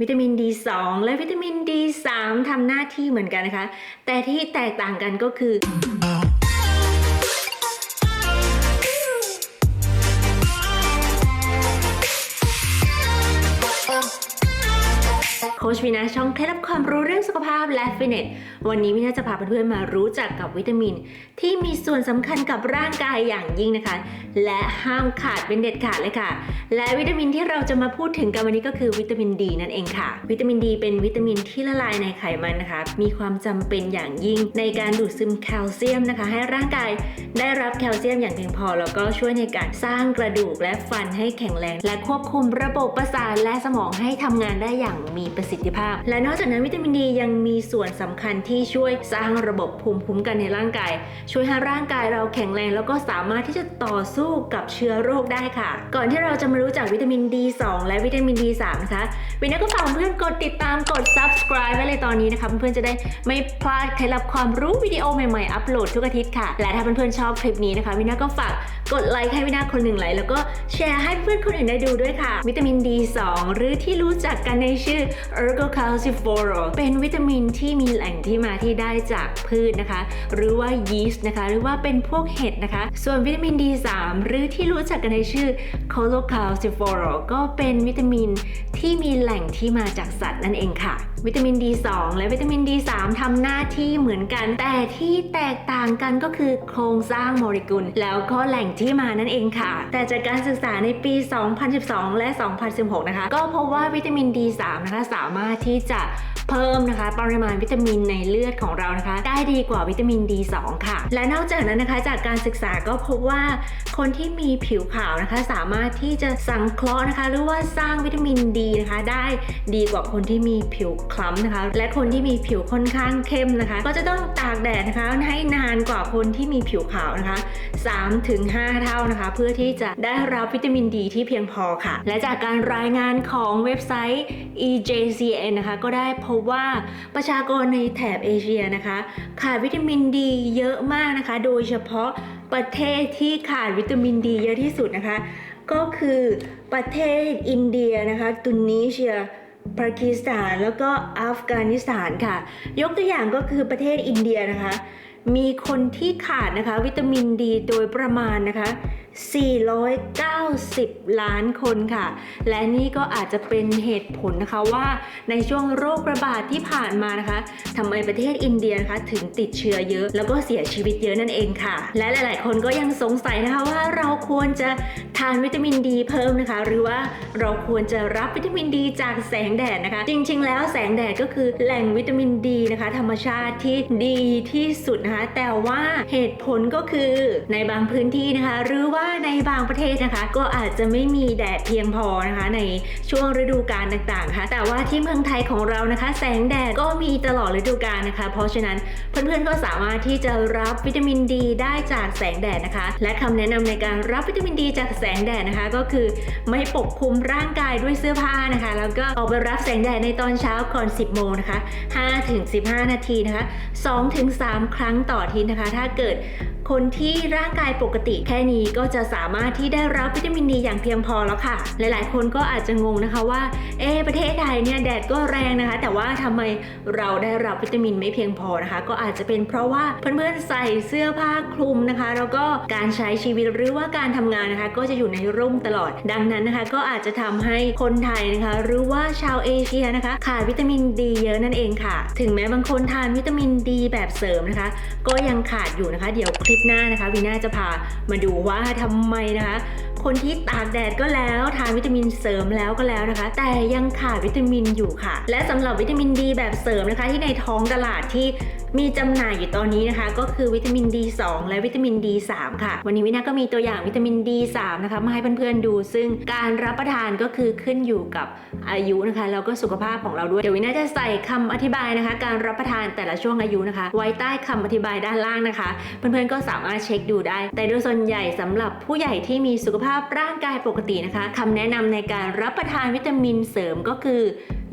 วิตามิน D2 และวิตามิน D3 ทำหน้าที่เหมือนกันนะคะ แต่ที่แตกต่างกันก็คือ ชวินาช่องเคล็ดลับความรู้เรื่องสุขภาพและฟิตเนส วันนี้วินาจะพาเพื่อนๆมารู้จักกับวิตามิน ที่มีส่วนสำคัญกับร่างกายอย่างยิ่งนะคะ และห้ามขาดเป็นเด็ดขาดเลยค่ะ และวิตามินที่เราจะมาพูดถึงกันวันนี้ก็คือวิตามินดีนั่นเองค่ะ วิตามินดีเป็นวิตามินที่ละลายในไขมันนะคะ มีความจำเป็นอย่างยิ่งในการดูดซึมแคลเซียมนะคะ ให้ร่างกายได้รับแคลเซียมอย่างเพียงพอ แล้วก็ช่วยในการสร้างกระดูกและฟันให้แข็งแรง และควบคุมระบบประสาทและสมองให้ทำงานได้อย่างมีประสิทธิภาพ และนอกจากนั้นวิตามินดียังมีส่วนสำคัญที่ช่วยสร้างระบบภูมิคุ้มกันในร่างกาย ช่วยให้ร่างกายเราแข็งแรง แล้วก็สามารถที่จะต่อสู้กับเชื้อโรคได้ค่ะ ก่อนที่เราจะมารู้จักวิตามิน D2 และวิตามิน D3 นะคะวินาก็ฝากเพื่อนกดติดตามกด subscribe ไว้เลยตอนนี้นะคะเพื่อนๆจะได้ไม่พลาดเคล็ดลับความรู้วิดีโอใหม่ๆอัปโหลดทุกอาทิตย์ค่ะ และถ้าเพื่อนๆชอบคลิปนี้นะคะวินาก็ฝากกดไลค์ให้วินาคนหนึ่งไลค์แล้วก็แชร์ให้เพื่อนคนอื่นได้ดูด้วยค่ะ วิตามิน D2 หรือที่รู้จักกันในชื่อ ergocalciferol เป็นวิตามินที่มีแหล่งที่มาที่ได้จากพืชนะคะ หรือว่ายีสต์นะคะ หรือว่าเป็นพวกเห็ดนะคะ ส่วนวิตามิน D3 หรือที่รู้จักกันในชื่อ colocalciferol ก็เป็นวิตามินที่มีแหล่งที่มาจากสัตว์นั่นเองค่ะ วิตามิน D2 และวิตามิน D3 ทำหน้าที่เหมือนกัน แต่ที่แตกต่างกันก็คือโครงสร้างโมเลกุล แล้วก็แหล่งที่มานั่นเองค่ะ แต่จากการศึกษาในปี 2012 และ 2016 นะคะ ก็พบว่าวิตามิน D3 นะคะสามารถที่จะเพิ่มนะคะ ปริมาณวิตามินในเลือดของเรานะคะ ได้ดีกว่าวิตามิน D2 ค่ะ และนอกจากนั้นนะคะ จากการศึกษาก็พบว่า คนที่มีผิวขาวนะคะ สามารถที่จะสังเคราะห์นะคะ หรือว่าสร้างวิตามินดีนะคะ ได้ดีกว่าคนที่มีผิวคล้ำนะคะ และคนที่มีผิวค่อนข้างเข้มนะคะ ก็จะต้องตากแดดนะคะให้นานกว่าคนที่มีผิวขาวนะคะ3-5 เท่านะคะ เพื่อที่จะได้รับวิตามินดีที่เพียงพอค่ะ และจากการรายงานของเว็บไซต์ eJc CN นะคะก็ได้พบว่าประชากรในแถบเอเชียนะคะขาดวิตามินดีเยอะมากนะคะ โดยเฉพาะประเทศที่ขาดวิตามินดีเยอะที่สุดนะคะ ก็คือประเทศอินเดียนะคะตุนิเซียปากีสถานแล้วก็อัฟกานิสถานค่ะ ยกตัวอย่างก็คือประเทศอินเดียนะคะ มีคนที่ขาดนะคะวิตามินดีโดยประมาณนะคะ 490 ล้านคนค่ะ และนี่ก็อาจจะเป็นเหตุผลนะคะว่าในช่วงโรคระบาดที่ผ่านมานะคะทำไมประเทศอินเดียนะคะถึงติดเชื้อเยอะ แล้วก็เสียชีวิตเยอะนั่นเองค่ะ และหลาย ๆ คนก็ยังสงสัยนะคะว่าเราควรจะทานวิตามินดีเพิ่มนะคะ หรือว่าเราควรจะรับวิตามินดีจากแสงแดดนะคะ จริง ๆ แล้วแสงแดดก็คือแหล่งวิตามินดีนะคะ ธรรมชาติที่ดีที่สุดนะคะแต่ว่าเหตุผลก็คือในบางพื้นที่นะคะ หรือว่าาในบางประเทศนะคะ ก็อาจจะไม่มีแดดเพียงพอนะคะ ในช่วงฤดูกาลต่างๆค่ะแต่ว่าที่เมืองไทยของเรานะคะ แสงแดดก็มีตลอดฤดูกาลนะคะ เพราะฉะนั้นเพื่อนๆก็สามารถที่จะรับวิตามินดีได้จากแสงแดดนะคะ และคำแนะนำในการรับวิตามินดีจากแสงแดดนะคะ ก็คือไม่ปกคลุมร่างกายด้วยเสื้อผ้านะคะ แล้วก็ออกไปรับแสงแดดในตอนเช้าก่อน 10 โมงนะคะ 5-15 นาทีนะคะ 2-3 ครั้งต่อทีนะคะ ถ้าเกิดคนที่ร่างกายปกติแค่นี้ก็จะสามารถที่ได้รับวิตามินดีอย่างเพียงพอแล้วค่ะ หลายๆ คนก็อาจจะงงนะคะว่า เอประเทศไทยเนี่ยแดดก็แรงนะคะ แต่ว่าทำไมเราได้รับวิตามินไม่เพียงพอนะคะ ก็อาจจะเป็นเพราะว่าเพื่อนๆใส่เสื้อผ้าคลุมนะคะ แล้วก็การใช้ชีวิตหรือว่าการทำงานนะคะ ก็จะอยู่ในร่มตลอด ดังนั้นนะคะ ก็อาจจะทำให้คนไทยนะคะ หรือว่าชาวเอเชียนะคะ ขาดวิตามินดีเยอะนั่นเองค่ะ ถึงแม้บางคนทานวิตามินดีแบบเสริมนะคะ ก็ยังขาดอยู่นะคะ เดี๋ยวคลิปหน้านะคะวีน่าจะพามาดูว่าททำไมนะคะ คนที่ตากแดดก็แล้ว ทานวิตามินเสริมแล้วก็แล้วนะคะ แต่ยังขาดวิตามินอยู่ค่ะ และสำหรับวิตามินดีแบบเสริมนะคะ ที่ในท้องตลาดที่มีจำหน่ายอยู่ตอนนี้นะคะ ก็คือวิตามิน D2 และวิตามิน D3 ค่ะ วันนี้วินาก็มีตัวอย่างวิตามิน D3 นะคะมาให้เพื่อนๆดู ซึ่งการรับประทานก็คือขึ้นอยู่กับอายุนะคะแล้วก็สุขภาพของเราด้วยเดี๋ยววินาจะใส่คำอธิบายนะคะ การรับประทานแต่ละช่วงอายุนะคะ ไว้ใต้คำอธิบายด้านล่างนะคะ เพื่อนๆก็สามารถเช็คดูได้ แต่โดยส่วนใหญ่สำหรับผู้ใหญ่ที่มีสุขภาพร่างกายปกตินะคะคำแนะนำในการรับประทานวิตามินเสริมก็คือ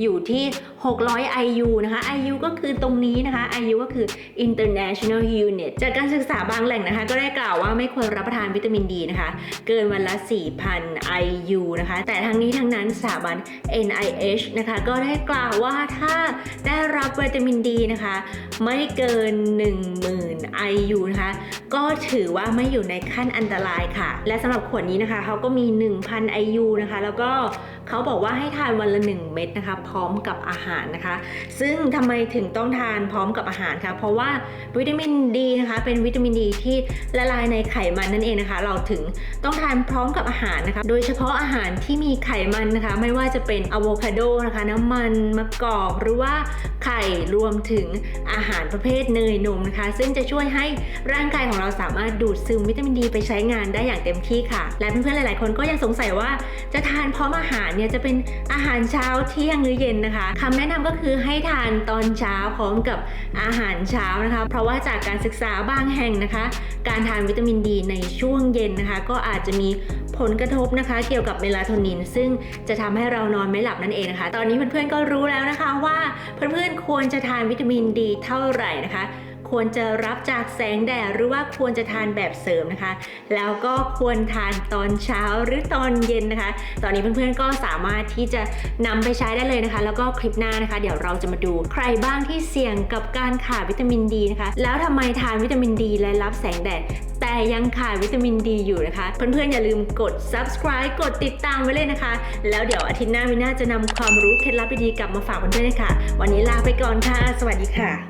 อยู่ที่ 600 IU นะคะ IU ก็คือตรงนี้นะคะ IU ก็คือ International Unit จากการศึกษาบางแหล่งนะคะ ก็ได้กล่าวว่าไม่ควรรับประทานวิตามินดีนะคะ เกินวันละ 4,000 IU นะคะ แต่ทั้งนี้ทั้งนั้นสถาบัน NIH นะคะ ก็ได้กล่าวว่าถ้าได้รับวิตามินดีนะคะ ไม่เกิน 10,000 IU นะคะ ก็ถือว่าไม่อยู่ในขั้นอันตรายค่ะ และสำหรับขวดนี้นะคะเขาก็มี 1,000 IU นะคะ แล้วก็เขาบอกว่าให้ทานวันละ 1 เม็ดนะคะ พร้อมกับอาหารนะคะ ซึ่งทำไมถึงต้องทานพร้อมกับอาหารคะเพราะว่าวิตามินดีนะคะ เป็นวิตามินดีที่ละลายในไขมันนั่นเองนะคะ เราถึงต้องทานพร้อมกับอาหารนะคะ โดยเฉพาะอาหารที่มีไขมันนะคะ ไม่ว่าจะเป็นอะโวคาโดนะคะน้ำมันมะกอกหรือว่าไข่รวมถึงอาหารประเภทเนยนมนะคะ ซึ่งจะช่วยให้ร่างกายของเราสามารถดูดซึมวิตามินดีไปใช้งานได้อย่างเต็มที่ค่ะ และเพื่อนๆหลาย ๆ คนก็ยังสงสัยว่าจะทานพร้อมอาหารเนี่ยจะเป็นอาหารเช้าเที่ยงหรือเย็นนะคะคำแนะนำก็คือให้ทานตอนเช้าพร้อมกับอาหารเช้านะคะ เพราะว่าจากการศึกษาบางแห่งนะคะ การทานวิตามินดีในช่วงเย็นนะคะ ก็อาจจะมีผลกระทบนะคะ เกี่ยวกับเมลาโทนิน ซึ่งจะทำให้เรานอนไม่หลับนั่นเองนะคะ ตอนนี้เพื่อนๆก็รู้แล้วนะคะว่าเพื่อนๆควรจะทานวิตามินดีเท่าไหร่นะคะ ควรจะรับจากแสงแดดหรือว่าควรจะทานแบบเสริมนะคะ แล้วก็ควรทานตอนเช้าหรือตอนเย็นนะคะ ตอนนี้เพื่อนๆก็สามารถที่จะนำไปใช้ได้เลยนะคะ แล้วก็คลิปหน้านะคะ เดี๋ยวเราจะมาดูใครบ้างที่เสี่ยงกับการขาดวิตามินดีนะคะ แล้วทำไมทานวิตามินดีและรับแสงแดดแต่ยังขาดวิตามินดีอยู่นะคะ เพื่อนๆอย่าลืมกด subscribe กดติดตามไว้เลยนะคะ แล้วเดี๋ยวอาทิตย์หน้าวิน่าจะนำความรู้เคล็ดลับดีๆกลับมาฝากเพื่อนๆนะคะวันนี้ลาไปก่อนค่ะ สวัสดีค่ะ